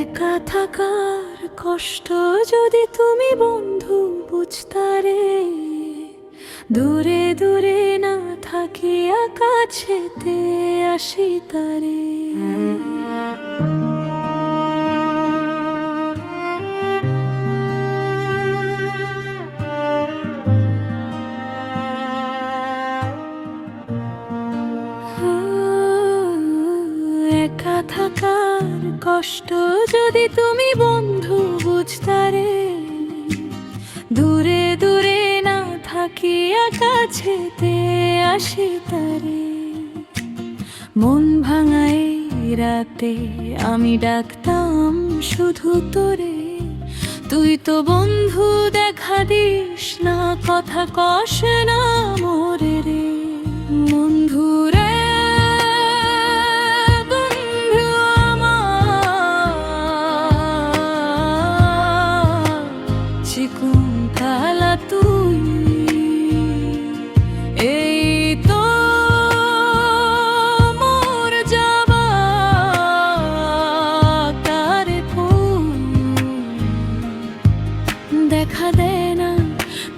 একা থাকার কষ্ট যদি তুমি বন্ধু বুঝতারে, দূরে দূরে না থাকিয়া কাছেতে আসি তারে। একা থাকার কষ্ট যদি তুমি বন্ধু বুঝতারে, দূরে দূরে না থাকিয়া কাছেতে আসি তারে মন ভাঙাই রাতে আমি ডাকতাম শুধু তোরে, তুই তো বন্ধু দেখা দিস না, কথা কষ না মোরে রে।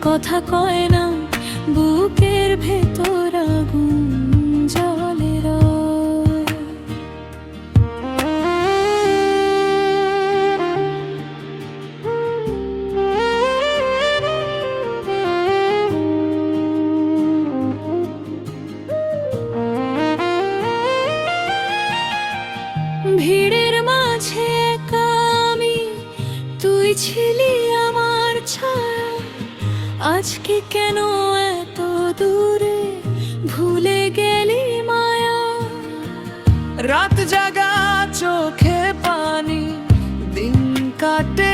কথা কয় না, বুকের ভেতর আগুন জলে রয়। ভিড়ের মাঝে একা আমি, তুই ছিলি আমার ছায়া। আজকে কেন এত দূরে ভুলে গেলি মায়া? রাত জাগা চোখে পানি দিন কাটে